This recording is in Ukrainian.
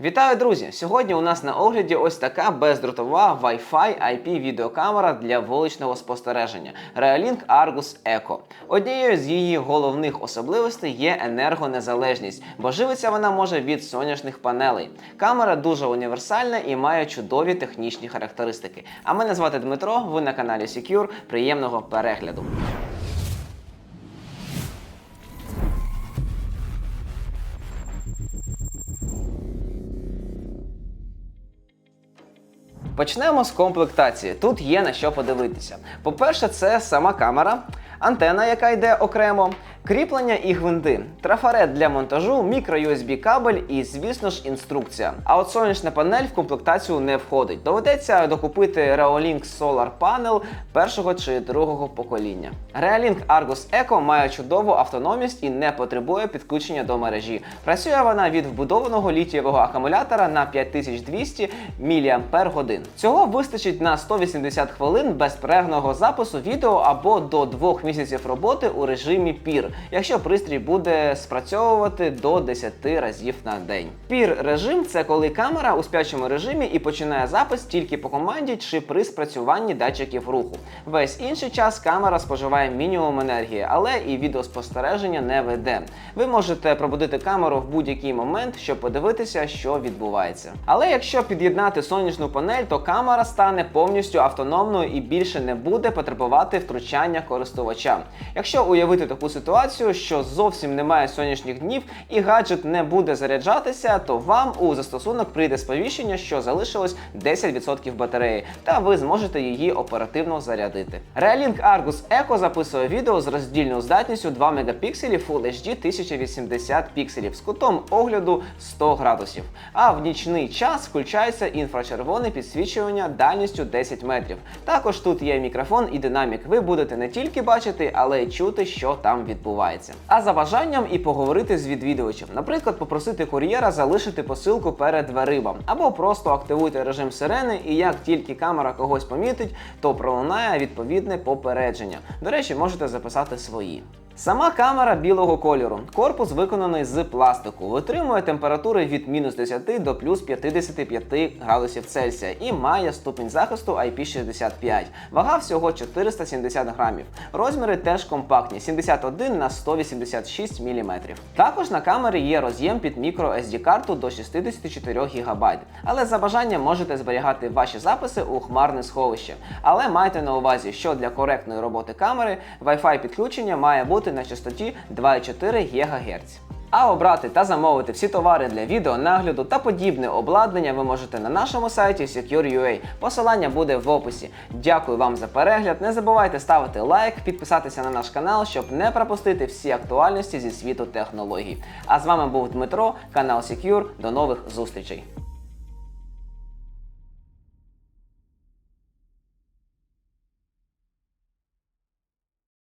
Вітаю, друзі! Сьогодні у нас на огляді ось така бездротова Wi-Fi IP відеокамера для вуличного спостереження Realink Argus Eco. Однією з її головних особливостей є енергонезалежність, бо живиться вона може від сонячних панелей. Камера дуже універсальна і має чудові технічні характеристики. А мене звати Дмитро. Ви на каналі Secure. Приємного перегляду. Почнемо з комплектації. Тут є на що подивитися. По-перше, це сама камера, антена, яка йде окремо, кріплення і гвинти, трафарет для монтажу, мікро-USB кабель і, звісно ж, інструкція. А от сонячна панель в комплектацію не входить. Доведеться докупити Reolink Solar Panel першого чи другого покоління. Reolink Argus Eco має чудову автономність і не потребує підключення до мережі. Працює вона від вбудованого літієвого акумулятора на 5200 мАч. Цього вистачить на 180 хвилин безперервного запису відео або до 2 місяців роботи у режимі PIR, якщо пристрій буде спрацьовувати до 10 разів на день. PIR режим це коли камера у спячому режимі і починає запис тільки по команді чи при спрацюванні датчиків руху. Весь інший час камера споживає мінімум енергії, але і відеоспостереження не веде. Ви можете пробудити камеру в будь-який момент, щоб подивитися, що відбувається. Але якщо під'єднати сонячну панель, то камера стане повністю автономною і більше не буде потребувати втручання користувача. Якщо уявити таку ситуацію, що зовсім немає сонячних днів і гаджет не буде заряджатися, то вам у застосунок прийде сповіщення, що залишилось 10% батареї, та ви зможете її оперативно зарядити. Realink Argus Eco записує відео з роздільною здатністю 2 мегапікселі Full HD 1080 пікселів з кутом огляду 100 градусів. А в нічний час включається інфрачервоне підсвічування дальністю 10 метрів. Також тут є мікрофон і динамік. Ви будете не тільки бачити, але й чути, що там відбувається. А за бажанням і поговорити з відвідувачем. Наприклад, попросити кур'єра залишити посилку перед дверима, або просто активуйте режим сирени, і як тільки камера когось помітить, то пролунає відповідне попередження. До речі, можете записати свої. Сама камера білого кольору. Корпус виконаний з пластику. Витримує температури від мінус 10 до плюс 55 градусів Цельсія і має ступінь захисту IP65. Вага всього 470 грамів. Розміри теж компактні 71 на 186 мм. Також на камері є роз'єм під мікро SD карту до 64 ГБ. Але за бажанням можете зберігати ваші записи у хмарне сховище. Але майте на увазі, що для коректної роботи камери Wi-Fi підключення має бути на частоті 2,4 ГГц. А обрати та замовити всі товари для відео, нагляду та подібне обладнання ви можете на нашому сайті Secure.ua. Посилання буде в описі. Дякую вам за перегляд. Не забувайте ставити лайк, підписатися на наш канал, щоб не пропустити всі актуальності зі світу технологій. А з вами був Дмитро, канал Secure. До нових зустрічей.